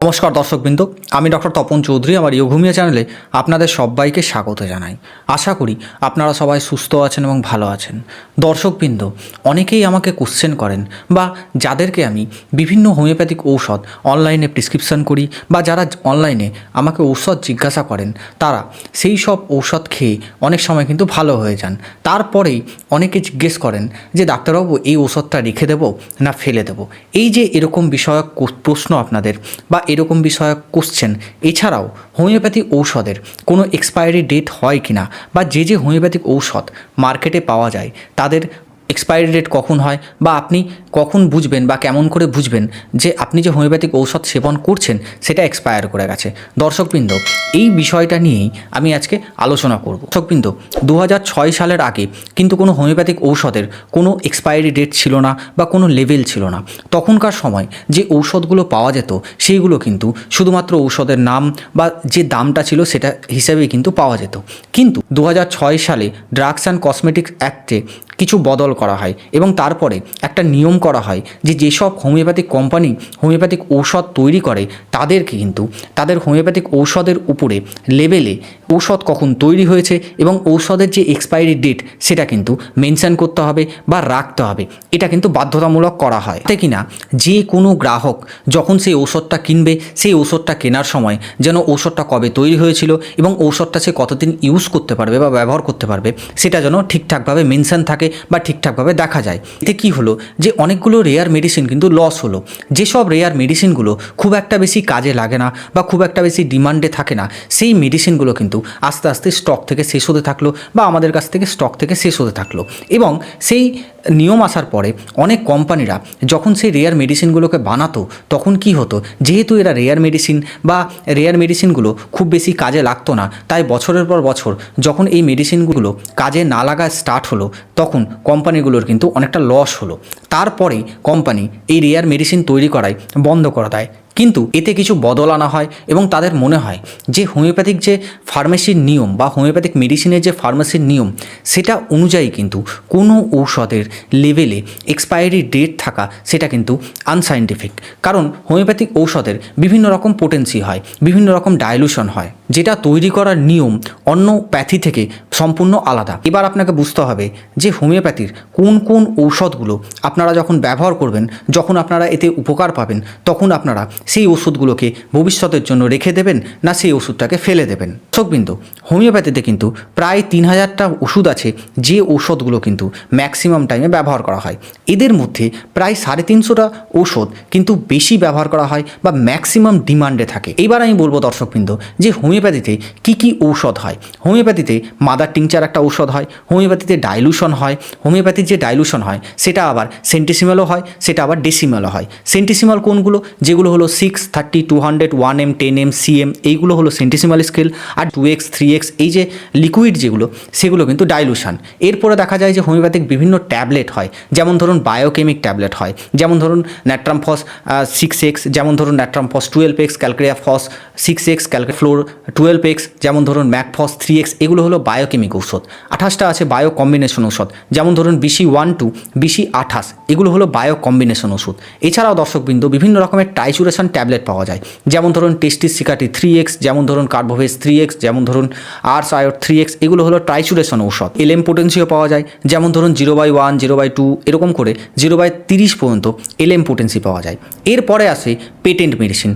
নমস্কার দর্শকবৃন্দ, আমি ডক্টর তপন চৌধুরী আমার ইয়োঘুমিয়া চ্যানেলে আপনাদের সবাইকে স্বাগত জানাই। আশা করি আপনারা সবাই সুস্থ আছেন এবং ভালো আছেন। দর্শকবৃন্দ, অনেকেই আমাকে কোশ্চেন করেন বা যাদেরকে আমি বিভিন্ন হোমিওপ্যাথিক ঔষধ অনলাইনে প্রেসক্রিপশন করি বা যারা অনলাইনে আমাকে ঔষধ জিজ্ঞাসা করেন, তারা সেই সব ঔষধ খেয়ে অনেক সময় কিন্তু ভালো হয়ে যান। তারপরেই অনেকে জিজ্ঞেস করেন যে, ডাক্তারবাবু, এই ওষুধটা রেখে দেবো না ফেলে দেবো? এই যে এরকম বিষয়ক প্রশ্ন আপনাদের বা এরকম বিষয়ক কোশ্চেন এছাড়াও, হোমিওপ্যাথি ঔষধের কোনো এক্সপায়ারি ডেট হয় কি না বা যে যে হোমিওপ্যাথিক ঔষধ মার্কেটে পাওয়া যায়, তাদের এক্সপায়ারি ডেট কখন হয় বা আপনি কখন বুঝবেন বা কেমন করে বুঝবেন যে আপনি যে হোমিওপ্যাথিক ঔষধ সেবন করছেন সেটা এক্সপায়ার করে গেছে। দর্শকবৃন্দ, এই বিষয়টা নিয়েই আমি আজকে আলোচনা করব। দর্শকবৃন্দ দু হাজার ছয় সালের আগে কিন্তু কোনো হোমিওপ্যাথিক ঔষধের কোনো এক্সপায়ারি ডেট ছিল না বা কোনো লেভেল ছিল না। তখনকার সময় যে ঔষধগুলো পাওয়া যেত সেইগুলো কিন্তু শুধুমাত্র ঔষধের নাম বা যে দামটা ছিল সেটা হিসেবেই কিন্তু পাওয়া যেত। কিন্তু দু হাজার ছয় সালে ড্রাগস অ্যান্ড কসমেটিক্স অ্যাক্টে কিছু বদল করা হয় এবং তারপরে একটা নিয়ম করা হয় যে যেসব হোমিওপ্যাথিক কোম্পানি হোমিওপ্যাথিক ঔষধ তৈরি করে তাদেরকে কিন্তু তাদের হোমিওপ্যাথিক ঔষধের উপরে লেভেলে ঔষধ কখন তৈরি হয়েছে এবং ঔষধের যে এক্সপায়ারি ডেট সেটা কিন্তু মেনশান করতে হবে বা রাখতে হবে। এটা কিন্তু বাধ্যতামূলক করা হয়। তাই কিনা যে কোনো গ্রাহক যখন সেই ঔষধটা কিনবে, সেই ঔষধটা কেনার সময় যেন ঔষধটা কবে তৈরি হয়েছিল এবং ঔষধটা সে কতদিন ইউজ করতে পারবে বা ব্যবহার করতে পারবে, সেটা যেন ঠিকঠাকভাবে মেনশান থাকে বা ঠিকঠাকভাবে দেখা যায়। এতে কি হলো যে অনেকগুলো রেয়ার মেডিসিন কিন্তু লস হলো। যেসব রেয়ার মেডিসিনগুলো খুব একটা বেশি কাজে লাগে না বা খুব একটা বেশি ডিমান্ডে থাকে না, সেই মেডিসিনগুলো কিন্তু আস্তে আস্তে স্টক থেকে শেষ হতে থাকল বা আমাদের কাছ থেকে স্টক থেকে শেষ হতে থাকল। এবং সেই নিয়ম আসার পরে অনেক কোম্পানিরা যখন সেই রেয়ার মেডিসিনগুলোকে বানাতো, তখন কি হতো? যেহেতু এরা রেয়ার মেডিসিন বা রেয়ার মেডিসিনগুলো খুব বেশি কাজে লাগতো না, তাই বছরের পর বছর যখন এই মেডিসিনগুলো কাজে না লাগা স্টার্ট হলো, তখন কোম্পানিগুলোর কিন্তু অনেকটা লস হলো। তারপরে কোম্পানি এই রেয়ার মেডিসিন তৈরি করায় বন্ধ করে দেয়। কিন্তু এতে কিছু বদল আনা হয় এবং তাদের মনে হয় যে হোমিওপ্যাথিক যে ফার্মেসির নিয়ম বা হোমিওপ্যাথিক মেডিসিনের যে ফার্মেসির নিয়ম, সেটা অনুযায়ী কিন্তু কোনো ঔষধের লেভেলে এক্সপায়ারি ডেট থাকা সেটা কিন্তু আনসাইন্টিফিক কারণ হোমিওপ্যাথিক ঔষধের বিভিন্ন রকম পোটেন্সি হয়, বিভিন্ন রকম ডাইলুশন হয়, যেটা তৈরি করার নিয়ম অন্য প্যাথি থেকে সম্পূর্ণ আলাদা। এবার আপনাকে বুঝতে হবে যে হোমিওপ্যাথির কোন কোন ঔষধগুলো আপনারা যখন ব্যবহার করবেন, যখন আপনারা এতে উপকার পাবেন, তখন আপনারা সেই ওষুধগুলোকে ভবিষ্যতের জন্য রেখে দেবেন না সেই ওষুধটাকে ফেলে দেবেন। দর্শকবৃন্দ, হোমিওপ্যাথিতে কিন্তু প্রায় তিন হাজারটা ওষুধ আছে যে ঔষধগুলো কিন্তু ম্যাক্সিমাম টাইমে ব্যবহার করা হয়। এদের মধ্যে প্রায় সাড়ে তিনশোটা ঔষধ কিন্তু বেশি ব্যবহার করা হয় বা ম্যাক্সিমাম ডিমান্ডে থাকে। এবার আমি বলব দর্শকবৃন্দ, যে হোমিওপ্যাথিতে কী কী ঔষধ হয়? হোমিওপ্যাথিতে মাদার টিংচার একটা ঔষধ হয়, হোমিওপ্যাথিতে ডাইলুশন হয়, হোমিওপ্যাথির যে ডাইলুশন হয়, সেটা আবার সেন্টিসিমালও হয়, সেটা আবার ডেসিমালও হয়। সেন্টিসিমাল কোনগুলো? যেগুলো হলো six thirty two hundred one M ten M C M এইগুলো হলো সেন্টিসিমাল স্কেল আর টু এক্স থ্রি এক্স এই যে লিকুইড যেগুলো, সেগুলো কিন্তু ডাইলুশন এরপরে দেখা যায় যে হোমিওপ্যাথিক বিভিন্ন ট্যাবলেট হয়। যেমন ধরুন বায়োকেমিক ট্যাবলেট হয়। যেমন ধরুন ন্যাট্রামফস সিক্স এক্স যেমন ধরুন natrum phos twelve X calcarea phos six X calc fluor twelve X যেমন ধরুন ম্যাকফস থ্রি এক্স এগুলো হলো বায়োকেমিক ঔষধ। আঠাশটা আছে বায়ো কম্বিনেশন ঔষধ। যেমন ধরুন বিসি ওয়ান টু বিসি আঠাশ, এগুলো হলো বায়ো কম্বিনেশন ওষুধ এছাড়াও দর্শকবৃন্দ, বিভিন্ন রকমের টাইচুরেশন ট্যাবলেট পাওয়া যায়। যেমন ধরুন টেস্টিস সিকাটি থ্রি এক্স যেমন ধরুন কার্বোভেস থ্রি এক্স যেমন ধরুন আর্স আয়োর থ্রি এক্স এগুলো হলো ট্রাইচুরেশন ঔষধ। এলএম পোটেন্সিও পাওয়া যায়। যেমন ধরুন zero by one zero by two এরকম করে জিরো বাই তিরিশ পর্যন্ত এলএম পোটেন্সি পাওয়া যায়। এরপরে আসে পেটেন্ট মেডিসিন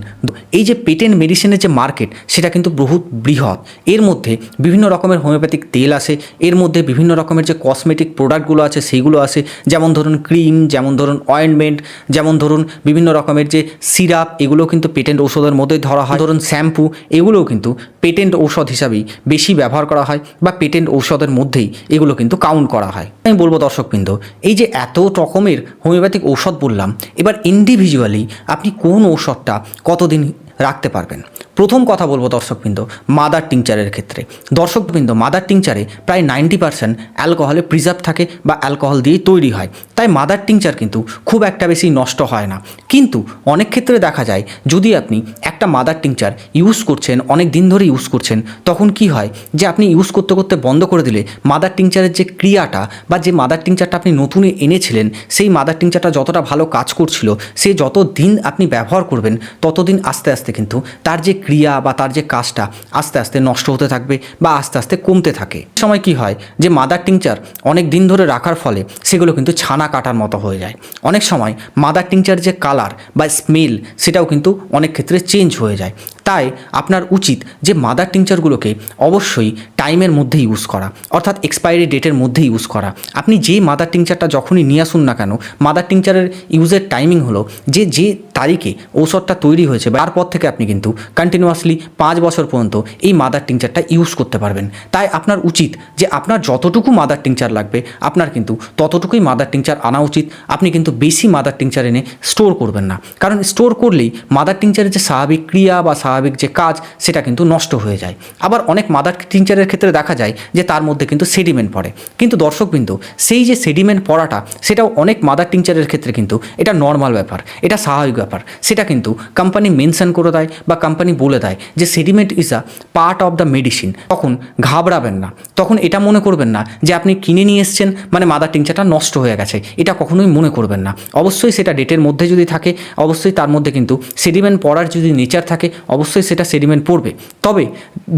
এই যে পেটেন্ট মেডিসিনের যে মার্কেট সেটা কিন্তু বহুত বৃহৎ। এর মধ্যে বিভিন্ন রকমের হোমিওপ্যাথিক তেল আসে। এর মধ্যে বিভিন্ন রকমের যে কসমেটিক প্রোডাক্টগুলো আছে, সেইগুলো আসে। যেমন ধরুন ক্রিম যেমন ধরুন অয়েন্টমেন্ট যেমন ধরুন বিভিন্ন রকমের যে সিরাপ এগুলো কিন্তু পেটেন্ট ঔষধের মধ্যেই ধরা হয়। ধরুন শ্যাম্পু, এগুলোও কিন্তু পেটেন্ট ঔষধ হিসাবেই বেশি ব্যবহার করা হয় বা পেটেন্ট ঔষধের মধ্যেই এগুলো কিন্তু কাউন্ট করা হয়। আমি বলব দর্শকবৃন্দ, এই যে এত রকমের হোমিওপ্যাথিক ঔষধ বললাম, এবার ইন্ডিভিজুয়ালি আপনি কোন ঔষধটা কতদিন রাখতে পারবেন? প্রথম কথা বলব দর্শকবৃন্দ মাদার টিংচারের ক্ষেত্রে। দর্শকবৃন্দ মাদার টিংচারে প্রায় নাইনটি পার্সেন্ট অ্যালকোহলে প্রিজার্ভ থাকে বা অ্যালকোহল দিয়েই তৈরি হয়। তাই মাদার টিংচার কিন্তু খুব একটা বেশি নষ্ট হয় না। কিন্তু অনেক ক্ষেত্রে দেখা যায়, যদি আপনি একটা মাদার টিংচার ইউজ করছেন, অনেক দিন ধরে ইউজ করছেন, তখন কি হয় যে আপনি ইউজ করতে করতে বন্ধ করে দিলে মাদার টিংচারের যে ক্রিয়াটা বা যে মাদার টিংচারটা আপনি নতুন এনেছিলেন, সেই মাদার টিংচারটা যতটা ভালো কাজ করছিল, সে যত দিন আপনি ব্যবহার করবেন, ততদিন আস্তে আস্তে কিন্তু তার যে ক্রিয়া বা তার যে কাজটা আস্তে আস্তে নষ্ট হতে থাকবে বা আস্তে আস্তে কমতে থাকে। সময় কি হয় যে মাদার টিংচার অনেক দিন ধরে রাখার ফলে সেগুলো কিন্তু ছানা কাটার মতো হয়ে যায়। অনেক সময় মাদার টিংচার যে কালার বা স্মেল সেটাও কিন্তু অনেক ক্ষেত্রে চেঞ্জ হয়ে যায়। তাই আপনার উচিত যে মাদার টিংচারগুলোকে অবশ্যই টাইমের মধ্যে ইউজ করা, অর্থাৎ এক্সপায়ারি ডেটের মধ্যে ইউজ করা। আপনি যে মাদার টিংচারটা যখনই নিয়ে আসুন না কেন মাদার টিংচারের ইউজের টাইমিং হলো যে যে তারিখে ঔষধটা তৈরি হয়েছে তারপর থেকে আপনি কিন্তু কন্টিনিউয়াসলি পাঁচ বছর পর্যন্ত এই মাদার টিংচারটা ইউজ করতে পারবেন। তাই আপনার উচিত যে আপনার যতটুকু মাদার টিংচার লাগবে, আপনার কিন্তু ততটুকুই মাদার টিংচার আনা উচিত। আপনি কিন্তু বেশি মাদার টিংচার এনে স্টোর করবেন না। কারণ স্টোর করলেই মাদার টিংচারের যে স্বাভাবিক ক্রিয়া বা স্বাভাবিক যে কাজ, সেটা কিন্তু নষ্ট হয়ে যায়। আবার অনেক মাদার টিংচারের ক্ষেত্রে দেখা যায় যে তার মধ্যে কিন্তু সেডিমেন্ট পড়ে। কিন্তু দর্শকবিন্দু, সেই যে সেডিমেন্ট পড়াটা, সেটাও অনেক মাদার টিংচারের ক্ষেত্রে কিন্তু এটা নর্মাল ব্যাপার, এটা স্বাভাবিক ব্যাপার। সেটা কিন্তু কোম্পানি মেনশন করে দেয় বা কোম্পানি বলে দেয় যে sediment is a part of the medicine তখন ঘাবড়াবেন না। তখন এটা মনে করবেন না যে আপনি কিনে নিয়ে এসছেন মানে মাদার টিংচারটা নষ্ট হয়ে গেছে। এটা কখনোই মনে করবেন না। অবশ্যই সেটা ডেটের মধ্যে যদি থাকে, অবশ্যই তার মধ্যে কিন্তু সেডিমেন্ট পড়ার যদি নেচার থাকে, অবশ্যই সেটা সেডিমেন্ট পড়বে। তবে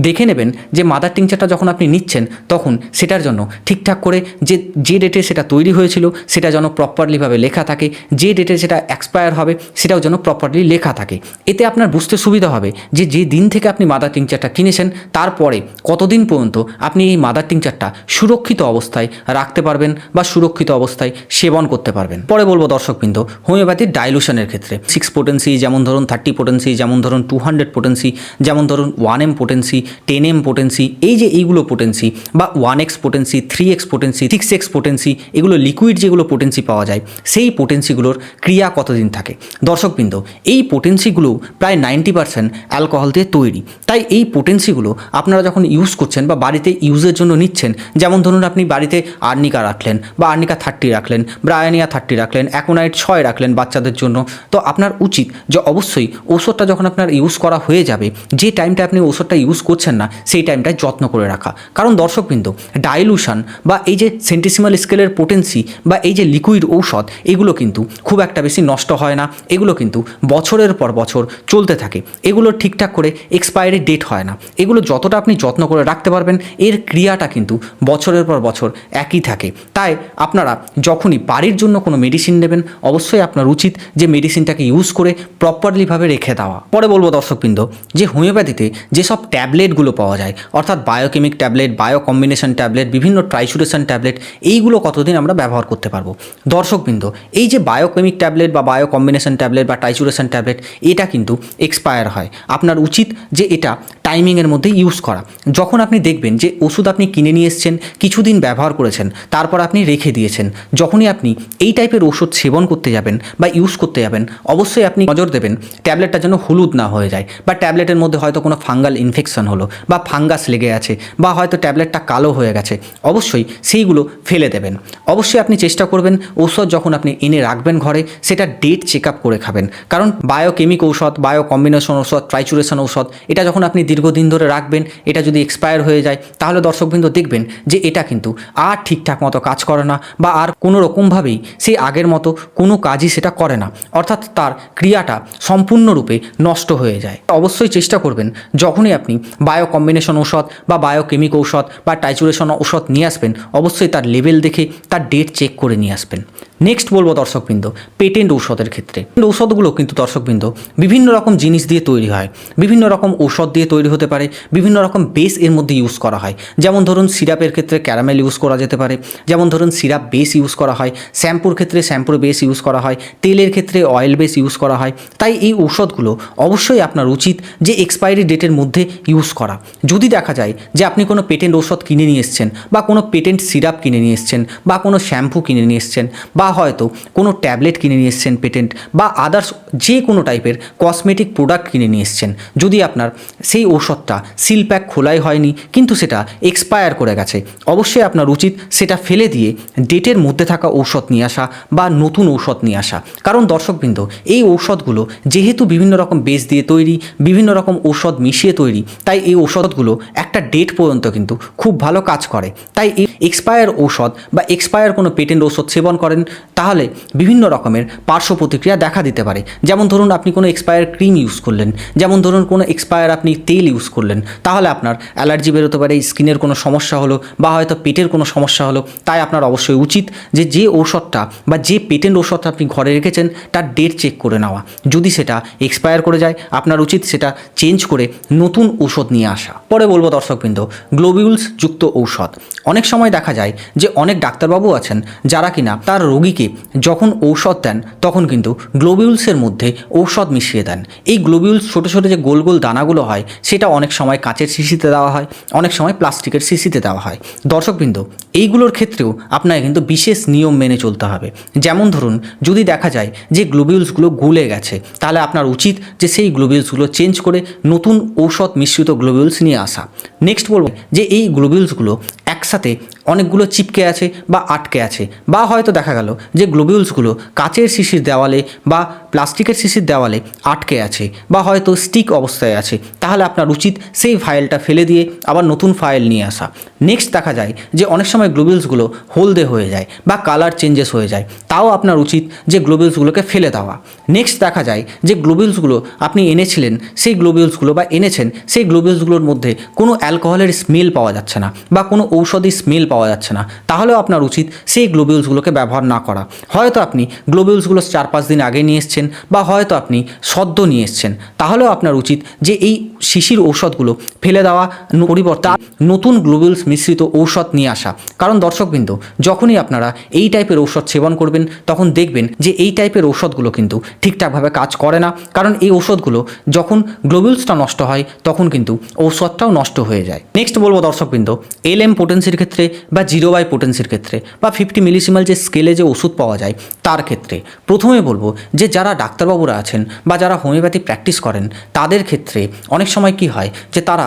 দেখে নেবেন যে মাদার টিংচারটা যখন আপনি নিচ্ছেন, তখন সেটার জন্য ঠিকঠাক করে যে যে ডেটে সেটা তৈরি হয়েছিল, সেটা যেন প্রপারলিভাবে লেখা থাকে, যে ডেটে সেটা এক্সপায়ার হবে, সেটাও যেন প্রপারলি লেখা থাকে। এতে আপনার বুঝতে সুবিধা হবে যে যে দিন থেকে আপনি মাদার টিংচারটা কিনেছেন, তারপরে কতদিন পর্যন্ত আপনি এই মাদার টিংচারটা সুরক্ষিত অবস্থায় রাখতে পারবেন বা সুরক্ষিত অবস্থায় সেবন করতে পারবেন। পরে বলব দর্শকবৃন্দ, হোমিওপ্যাথির ডাইলুশনের ক্ষেত্রে সিক্স পোটেন্সি যেমন ধরুন থার্টি পোটেন্সি যেমন ধরুন টু হান্ড্রেড পোটেন্সি যেমন ধরুন one M potency ten M potency এই যে এইগুলো পোটেন্সি বা one X potency three X potency six X potency এগুলো লিকুইড যেগুলো পোটেন্সি পাওয়া যায়, সেই পোটেন্সিগুলোর ক্রিয়া কতদিন থাকে? দর্শকবৃন্দ, এই পোটেন্সিগুলো প্রায় নাইনটি পার্সেন্ট অ্যালকোহল দিয়ে তৈরি। তাই এই পোটেন্সিগুলো আপনারা যখন ইউজ করছেন বা বাড়িতে ইউজের জন্য নিচ্ছেন, যেমন ধরুন আপনি বাড়িতে আর্নিকা রাখলেন বা আর্নিকা থার্টি রাখলেন ব্রায়ানিয়া থার্টি রাখলেন অ্যাকোনাইট ছয় রাখলেন বাচ্চাদের জন্য, তো আপনার উচিত যে অবশ্যই ওষুধটা যখন আপনার ইউজ করা হয়ে যাবে, যে টাইমটা আপনি ওষুধটা ইউজ করছেন না, সেই টাইমটায় যত্ন করে রাখা। কারণ দর্শকবৃন্দ ডাইলুশন বা এই যে সেন্টিসিমাল স্কেলের পোটেন্সি বা এই যে লিকুইড ঔষধ, এগুলো কিন্তু খুব একটা বেশি নষ্ট হয় না। এগুলো কিন্তু বছরের পর বছর চলতে থাকে। এগুলো ঠিকঠাক করে এক্সপায়ারি ডেট হয় না। এগুলো যতটা আপনি যত্ন করে রাখতে পারবেন, এর ক্রিয়াটা কিন্তু বছরের পর বছর একই থাকে। তাই আপনারা যখনই বাড়ির জন্য কোনো মেডিসিন নেবেন, অবশ্যই আপনার উচিত যে মেডিসিনটাকে ইউজ করে প্রপারলিভাবে রেখে দেওয়া। পরে বলব দর্শকবৃন্দ যে হোমিওপ্যাথিতে যেসব ট্যাবলেটগুলো পাওয়া যায় অর্থাৎ biochemic tablet bio combination tablet বিভিন্ন ট্রাইসুরেশন ট্যাবলেট এইগুলো কতদিন আমরা ব্যবহার করতে পারব দর্শকবৃন্দ এই যে বায়োকেমিক ট্যাবলেট বা বায়ো কম্বিনেশন ট্যাবলেট বা ট্রাইসুরেশন ট্যাবলেট এটা কিন্তু এক্সপায়ার হয় আপনার উচিত যে এটা টাইমিংয়ের মধ্যে ইউজ করা যখন আপনি দেখবেন যে ওষুধ আপনি কিনে নিয়ে এসছেন কিছুদিন ব্যবহার করেছেন তারপর আপনি রেখে দিয়েছেন যখনই আপনি এই টাইপের ওষুধ সেবন করতে যাবেন বা ইউজ করতে যাবেন অবশ্যই আপনি নজর দেবেন ট্যাবলেটটা যেন হলুদ না হয়ে যায় বা ট্যাবলেটের মধ্যে হয়তো কোনো ফাঙ্গাল ইনফেকশন হলো বা ফাঙ্গাস লেগে আছে বা হয়তো ট্যাবলেটটা কালো হয়ে গেছে, অবশ্যই সেইগুলো ফেলে দেবেন। অবশ্যই আপনি চেষ্টা করবেন ঔষধ যখন আপনি এনে রাখবেন ঘরে, সেটা ডেট চেক আপ করে খাবেন। কারণ বায়োকেমিক ঔষধ বায়ো কম্বিনেশন ঔষধ ট্রাইচুরেশন ঔষধ, এটা যখন আপনি দীর্ঘদিন ধরে রাখবেন, এটা যদি এক্সপায়ার হয়ে যায়, তাহলে দর্শকবৃন্দ দেখবেন যে এটা কিন্তু আর ঠিকঠাক মতো কাজ করে না বা আর কোনো রকমভাবেই সেই আগের মতো কোনো কাজই সেটা করে না। অর্থাৎ তার ক্রিয়াটা সম্পূর্ণরূপে নষ্ট হয়ে যায়। অবশ্যই চেষ্টা করবেন যখনই আপনি বায়ো কম্বিনেশন ঔষধ বা বায়োকেমিক ঔষধ বা টাইচুরেশন ঔষধ নিয়ে আসবেন, অবশ্যই তার লেভেল দেখে, তার ডেট চেক করে নিয়ে আসবেন। নেক্সট বলব দর্শকবৃন্দ পেটেন্ট ঔষধের ক্ষেত্রে। ঔষধগুলো কিন্তু দর্শকবৃন্দ, বিভিন্ন রকম জিনিস দিয়ে তৈরি হয়, বিভিন্ন রকম ঔষধ দিয়ে তৈরি হতে পারে, বিভিন্ন রকম বেস এর মধ্যে ইউজ করা হয়। যেমন ধরুন সিরাপের ক্ষেত্রে ক্যারামেল ইউজ করা যেতে পারে, যেমন ধরুন সিরাপ বেস ইউজ করা হয় শ্যাম্পুর ক্ষেত্রে শ্যাম্পুর বেস ইউজ করা হয়, তেলের ক্ষেত্রে অয়েল বেস ইউজ করা হয়। তাই এই ঔষধগুলো অবশ্যই আপনার উচিত যে এক্সপায়ারি ডেটের মধ্যে ইউজ করা। যদি দেখা যায় যে আপনি কোনো পেটেন্ট ঔষধ কিনে নিয়ে এসছেন বা কোনো পেটেন্ট সিরাপ কিনে নিয়ে এসছেন বা কোনো শ্যাম্পু কিনে নিয়ে এসছেন বা হয়তো কোনো ট্যাবলেট কিনে নিয়ে এসছেন পেটেন্ট বা আদার্স যে কোনো টাইপের কসমেটিক প্রোডাক্ট কিনে নিয়ে এসছেন। যদি আপনার সেই ঔষধটা সিল প্যাক খোলাই হয়নি, কিন্তু সেটা এক্সপায়ার করে গেছে, অবশ্যই আপনার উচিত সেটা ফেলে দিয়ে ডেটের মধ্যে থাকা ঔষধ নিয়ে আসা বা নতুন ঔষধ নিয়ে আসা। কারণ দর্শকবৃন্দ, এই ঔষধগুলো যেহেতু বিভিন্ন রকম বেস দিয়ে তৈরি, বিভিন্ন রকম ঔষধ মিশিয়ে তৈরি, তাই এই ঔষধগুলো একটা ডেট পর্যন্ত কিন্তু খুব ভালো কাজ করে। তাই এক্সপায়ার ঔষধ বা এক্সপায়ার কোনো পেটেন্ট ঔষধ সেবন করেন তাহলে বিভিন্ন রকমের পার্শ্ব প্রতিক্রিয়া দেখা দিতে পারে। যেমন ধরুন আপনি কোনো এক্সপায়ার ক্রিম ইউজ করলেন, যেমন ধরুন কোনো এক্সপায়ার আপনি তেল ইউজ করলেন, তাহলে আপনার অ্যালার্জি বেরোতে পারে স্কিনের কোনো সমস্যা হলো বা হয়তো পেটের কোনো সমস্যা হলো, তাই আপনার অবশ্যই উচিত যে যে ঔষধটা বা যে পেটেন্ট ঔষধটা আপনি ঘরে রেখেছেন, তার ডেট চেক করে নেওয়া। যদি সেটা এক্সপায়ার করে যায়, আপনার উচিত সেটা চেঞ্জ করে নতুন ঔষধ নিয়ে আসা। পরে বলব দর্শকবৃন্দ গ্লোবিউলস যুক্ত ঔষধ। অনেক সময় দেখা যায় যে, অনেক ডাক্তারবাবু আছেন যারা কিনা তার রোগীকে যখন ঔষধ দেন, তখন কিন্তু গ্লোবিউলসের মধ্যে ঔষধ মিশিয়ে দেন। এই গ্লোবিউলস ছোটো ছোটো যে গোল গোল দানাগুলো হয়, সেটা অনেক সময় কাঁচের শিশিতে দেওয়া হয়, অনেক সময় প্লাস্টিকের শিশিতে দেওয়া হয়। দর্শকবৃন্দ, এইগুলোর ক্ষেত্রেও আপনাকে কিন্তু বিশেষ নিয়ম মেনে চলতে হবে। যেমন ধরুন, যদি দেখা যায় যে গ্লোবিউলসগুলো গুলে গেছে, তাহলে আপনার উচিত যে সেই গ্লোবিউলসগুলো চেঞ্জ করে নতুন ঔষধ মিশ্রিত গ্লোবিউলস নিয়ে আসা। নেক্সট বলব যে এই গ্লোবিউলসগুলো একসাথে অনেকগুলো চিপকে আছে বা আটকে আছে। বা হয়তো দেখা গেল যে গ্লোবিউলসগুলো কাচের শিশির দেওয়ালে বা প্লাস্টিকের শিশির দেওয়ালে আটকে আছে বা হয়তো স্টিক অবস্থায় আছে। তাহলে আপনার উচিত সেই ফাইলটা ফেলে দিয়ে আবার নতুন ফাইল নিয়ে আসা। নেক্সট দেখা যায় যে অনেক সময় গ্লোবেলসগুলো হলদে হয়ে যায় বা কালার চেঞ্জেস হয়ে যায়। তাও আপনার উচিত যে গ্লোবেলসগুলোকে ফেলে দেওয়া। নেক্সট দেখা যায় যে গ্লোবেলসগুলো আপনি এনেছিলেন, সেই গ্লোবেলসগুলো বা এনেছেন, সেই গ্লোবেলসগুলোর মধ্যে কোনো অ্যালকোহলের স্মেল পাওয়া যাচ্ছে না বা কোনো ঔষধি স্মেল পাওয়া যাচ্ছে না। তাহলেও আপনার উচিত সেই গ্লোবেলসগুলোকে ব্যবহার না করা। হয়তো আপনি গ্লোবেলসগুলো চার পাঁচ দিন আগে নিয়ে এসছেন বা হয়তো আপনি সদ্য নিয়ে এসছেন, তাহলেও আপনার উচিত যে এই শিশির ঔষধগুলো ফেলে দেওয়া পরিবর্তে নতুন গ্লোবিউলস মিশ্রিত ঔষধ নিয়ে আসা। কারণ দর্শকবৃন্দ, যখনই আপনারা এই টাইপের ঔষধ সেবন করবেন, তখন দেখবেন যে এই টাইপের ঔষধগুলো কিন্তু ঠিকঠাকভাবে কাজ করে না। কারণ এই ঔষধগুলো যখন গ্লোবিউলসটা নষ্ট হয়, তখন কিন্তু ঔষধটাও নষ্ট হয়ে যায়। নেক্সট বলব দর্শকবৃন্দ এল এম পোটেন্সির ক্ষেত্রে বা জিরো বাই পোটেন্সির ক্ষেত্রে বা ফিফটি মিলিসিমাল যে স্কেলে যে ওষুধ পাওয়া যায়, তার ক্ষেত্রে প্রথমে বলব যে যারা ডাক্তারবাবুরা আছেন বা যারা হোমিওপ্যাথি প্র্যাকটিস করেন, তাদের ক্ষেত্রে অনেক সময় কি হয় যে তারা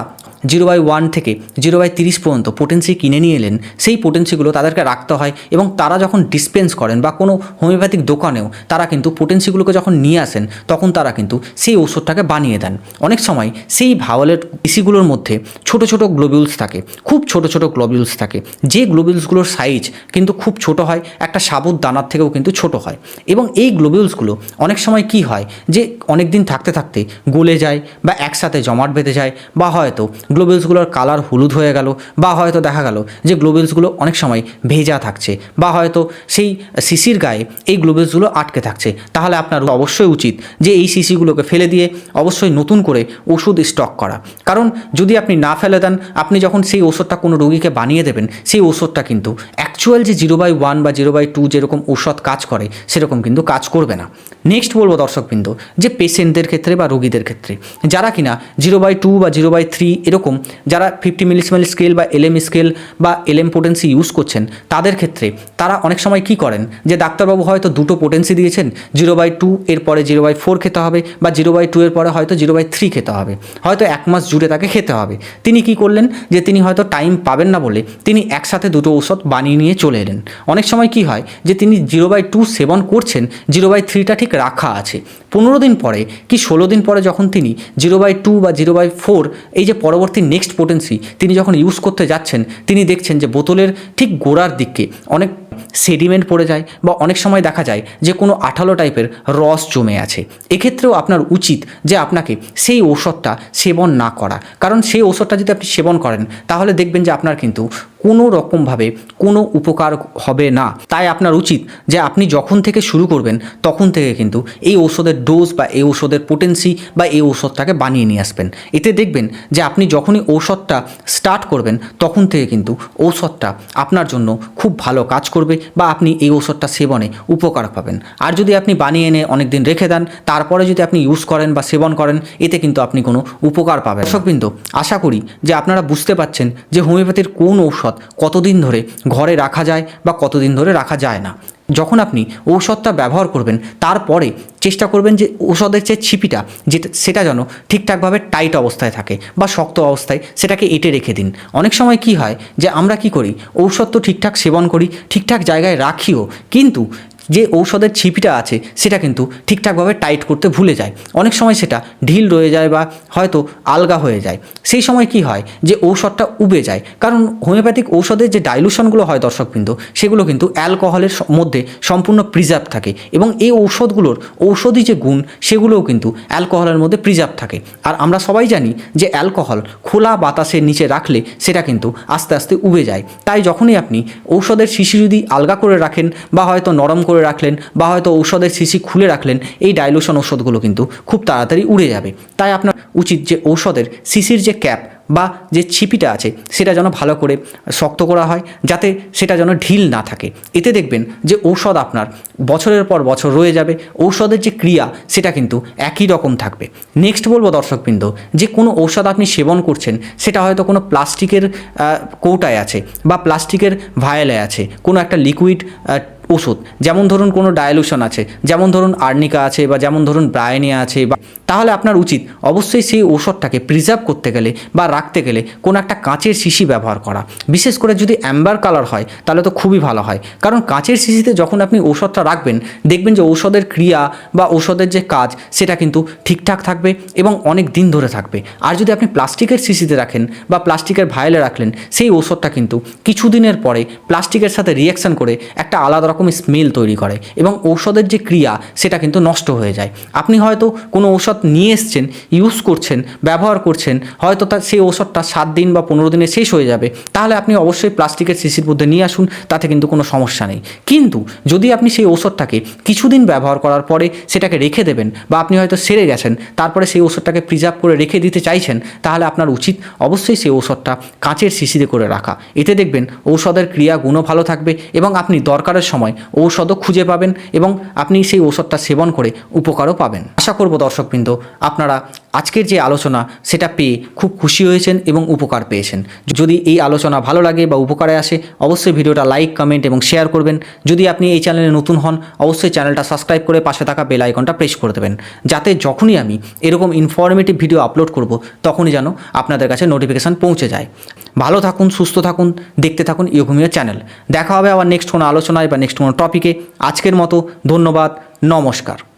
জিরো বাই ওয়ান থেকে জিরো বাই তিরিশ পর্যন্ত পোটেন্সি কিনে নিয়ে এলেন, সেই পোটেন্সিগুলো তাদেরকে রাখতে হয় এবং তারা যখন ডিসপেন্স করেন বা কোনো হোমিওপ্যাথিক দোকানেও তারা কিন্তু পোটেন্সিগুলোকে যখন নিয়ে আসেন, তখন তারা কিন্তু সেই ওষুধটাকে বানিয়ে দেন। অনেক সময় সেই ভাওয়ালের পিসিগুলোর মধ্যে ছোট ছোট গ্লোবিউলস থাকে, খুব ছোট ছোট গ্লোবিউলস থাকে, যে গ্লোবিউলসগুলোর সাইজ কিন্তু খুব ছোট হয়, একটা সাবুত দানার থেকেও কিন্তু ছোট হয় এবং এই গ্লোবিউলসগুলো অনেক সময় কি হয় যে অনেক দিন থাকতে থাকতে গলে যায় বা একসাথে জমাট বেঁধে যায় বা হয়তো গ্লোবিউলসগুলোর কালার হলুদ হয়ে গেল, বা হয়তো দেখা গেল যে গ্লোবেলসগুলো অনেক সময় ভেজা থাকছে, বা হয়তো সেই শিশির গায়ে এই গ্লোবেলসগুলো আটকে থাকছে। তাহলে আপনার অবশ্যই উচিত যে এই শিশিগুলোকে ফেলে দিয়ে অবশ্যই নতুন করে ওষুধ স্টক করা। কারণ যদি আপনি না ফেলে দেন, আপনি যখন সেই ওষুধটা কোনো রোগীকে বানিয়ে দেবেন, সেই ওষুধটা কিন্তু অ্যাকচুয়াল যে জিরো বাই ওয়ান বা জিরো বাই টু যেরকম ঔষধ কাজ করে, সেরকম কিন্তু কাজ করবে না। নেক্সট বলব দর্শকবৃন্দ যে পেশেন্টদের ক্ষেত্রে বা রোগীদের ক্ষেত্রে, যারা কিনা জিরো বাই টু বা জিরো বাই থ্রি এরকম যারা ফিফটি মিলিসিমাল স্কেল বা এলএম স্কেল বা এলএম পোটেন্সি ইউজ করছেন, তাদের ক্ষেত্রে তারা অনেক সময় কি করেন? যে ডাক্তারবাবু হয়তো দুটো পোটেন্সি দিয়েছেন জিরো বাই টু এর পরে জিরো বাই ফোর খেতে হবে বা জিরো বাই টু এর পরে হয়তো জিরো বাই থ্রি খেতে হবে। হয়তো এক মাস জুড়ে তাকে খেতে হবে। তিনি কি করলেন? যে তিনি হয়তো টাইম পাবেন না বলে তিনি একসাথে দুটো ঔষধ বানিয়ে নিয়ে চলে এলেন। অনেক সময় কি হয়? যে তিনি জিরো বাই টু সেবন করছেন জিরো বাই থ্রিটা ঠিক রাখা আছে। পনেরো দিন পরে কি ষোলো দিন পরে যখন তিনি জিরো বাই টু বা জিরো বাই ফোর এই যে পরবর্তী নেক্সট পোটেন্সি তিনি যখন ইউজ করতে যাচ্ছেন, তিনি দেখছেন যে বোতলের ঠিক গোড়ার দিকে অনেক সেডিমেন্ট পড়ে যায় বা অনেক সময় দেখা যায় যে কোনো আঠালো টাইপের রস জমে আছে। এক্ষেত্রেও আপনার উচিত যে আপনাকে সেই ঔষধটা সেবন না করা। কারণ সেই ওষুধটা যদি আপনি সেবন করেন, তাহলে দেখবেন যে আপনার কিন্তু কোনো রকমভাবে কোনো উপকার হবে না। তাই আপনার উচিত যে আপনি যখন থেকে শুরু করবেন, তখন থেকে কিন্তু এই ঔষধের ডোজ বা এই ঔষধের পোটেন্সি বা এই ঔষধটাকে বানিয়ে নিয়ে আসবেন। এতে দেখবেন যে আপনি যখনই ঔষধটা স্টার্ট করবেন, তখন থেকে কিন্তু ঔষধটা আপনার জন্য খুব ভালো কাজ করবে। বা আপনি এই ওষুধটা সেবনে উপকার পাবেন। আর যদি আপনি বানিয়ে এনে অনেক দিন রেখে দেন, তারপরে যদি আপনি ইউজ করেন বা সেবন করেন, এতে কিন্তু আপনি কোনো উপকার পাবেন। দর্শকবৃন্দ, আশা করি যে আপনারা বুঝতে পাচ্ছেন যে হোমিওপ্যাথির কোন ঔষধ কতদিন ধরে ঘরে রাখা যায় বা কতদিন ধরে রাখা যায় না। যখন আপনি ঔষধটা ব্যবহার করবেন, তারপরে চেষ্টা করবেন যে ঔষধের যে ছিপিটা যেটা সেটা যেন ঠিকঠাকভাবে টাইট অবস্থায় থাকে বা শক্ত অবস্থায় সেটাকে এঁটে রেখে দিন। অনেক সময় কি হয় যে আমরা কি করি, ঔষধ তো ঠিকঠাক সেবন করি, ঠিকঠাক জায়গায় রাখিও, কিন্তু যে ঔষধের ছিপিটা আছে, সেটা কিন্তু ঠিকঠাকভাবে টাইট করতে ভুলে যায়। অনেক সময় সেটা ঢিল রয়ে যায় বা হয়তো আলগা হয়ে যায়। সেই সময় কি হয় যে ঔষধটা উবে যায়। কারণ হোমিওপ্যাথিক ঔষধের যে ডাইলুশনগুলো হয় দর্শকবৃন্দ, সেগুলো কিন্তু অ্যালকোহলের মধ্যে সম্পূর্ণ প্রিজার্ভ থাকে এবং এই ঔষধগুলোর ঔষধি যে গুণ, সেগুলোও কিন্তু অ্যালকোহলের মধ্যে প্রিজার্ভ থাকে। আর আমরা সবাই জানি যে অ্যালকোহল খোলা বাতাসের নিচে রাখলে সেটা কিন্তু আস্তে আস্তে উবে যায়। তাই যখনই আপনি ঔষধের শিশি যদি আলগা করে রাখেন বা হয়তো নরম করে রাখলেন বা হয়তো ঔষধের শিশি খুলে রাখলেন, এই ডাইলুশন ঔষধগুলো কিন্তু খুব তাড়াতাড়ি উড়ে যাবে। তাই আপনার উচিত যে ঔষধের শিশির যে ক্যাপ বা যে ছিপিটা আছে, সেটা যেন ভালো করে শক্ত করা হয়, যাতে সেটা যেন ঢিল না থাকে। এতে দেখবেন যে ঔষধ আপনার বছরের পর বছর রয়ে যাবে, ঔষধের যে ক্রিয়া, সেটা কিন্তু একই রকম থাকবে। নেক্সট বলব দর্শকবৃন্দ, যে কোনো ঔষধ আপনি সেবন করছেন, সেটা হয়তো কোনো প্লাস্টিকের কৌটায় আছে বা প্লাস্টিকের ভায়েলে আছে, কোনো একটা লিকুইড ওষুধ। যেমন ধরুন কোনো ডায়ালুশন আছে, যেমন ধরুন আর্নিকা আছে বা যেমন ধরুন ব্রায়নিয়া আছে বা তাহলে আপনার উচিত অবশ্যই সেই ঔষধটাকে প্রিজার্ভ করতে গেলে বা রাখতে গেলে কোনো একটা কাঁচের শিশি ব্যবহার করা। বিশেষ করে যদি অ্যাম্বার কালার হয়, তাহলে তো খুবই ভালো হয়। কারণ কাঁচের শিশিতে যখন আপনি ঔষধটা রাখবেন, দেখবেন যে ঔষধের ক্রিয়া বা ঔষধের যে কাজ, সেটা কিন্তু ঠিকঠাক থাকবে এবং অনেক দিন ধরে থাকবে। আর যদি আপনি প্লাস্টিকের শিশিতে রাখেন বা প্লাস্টিকের ভায়েলে রাখলেন, সেই ঔষধটা কিন্তু কিছুদিনের পরে প্লাস্টিকের সাথে রিয়াকশন করে একটা আলাদা রকমের স্মেল তৈরি করে এবং ঔষধের যে ক্রিয়া, সেটা কিন্তু নষ্ট হয়ে যায়। আপনি হয়তো কোনো ঔষধ নিয়ে এসছেন ইউজ করছেন, ব্যবহার করছেন, হয়তো তার সেই ঔষধটা সাত দিন বা পনেরো দিনে শেষ হয়ে যাবে। তাহলে আপনি অবশ্যই প্লাস্টিকের শিশির মধ্যে নিয়ে আসুন, তাতে কিন্তু কোনো সমস্যা নেই। কিন্তু যদি আপনি সেই ঔষধটাকে কিছুদিন ব্যবহার করার পরে সেটাকে রেখে দেবেন বা আপনি হয়তো সেরে গেছেন, তারপরে সেই ওষুধটাকে প্রিজার্ভ করে রেখে দিতে চাইছেন, তাহলে আপনার উচিত অবশ্যই সেই ঔষধটা কাঁচের শিশিতে করে রাখা। এতে দেখবেন ঔষধের ক্রিয়া, গুণও ভালো থাকবে এবং আপনি দরকারের সময় ঔষধও খুঁজে পাবেন এবং আপনি সেই ঔষধটা সেবন করে উপকারও পাবেন। আশা করব দর্শকবৃন্দ, আপনারা আজকের যে আলোচনা, সেটা পেয়ে খুব খুশি হয়েছেন এবং উপকার পেয়েছেন। যদি এই আলোচনা ভালো লাগে বা উপকারে আসে, অবশ্যই ভিডিওটা লাইক কমেন্ট এবং শেয়ার করবেন। যদি আপনি এই চ্যানেলে নতুন হন, অবশ্যই চ্যানেলটা সাবস্ক্রাইব করে পাশে থাকা বেল আইকনটা প্রেস করে দেবেন। যাতে যখনই আমি এরকম ইনফরমেটিভ ভিডিও আপলোড করব, তখনই যেন আপনাদের কাছে নোটিফিকেশান পৌঁছে যায়। ভালো থাকুন, সুস্থ থাকুন, দেখতে থাকুন ইয়োঘুমিয়া চ্যানেল দেখা হবে আবার নেক্সট কোনো আলোচনায় বা নেক্সট কোনো টপিকে আজকের মতো ধন্যবাদ, নমস্কার।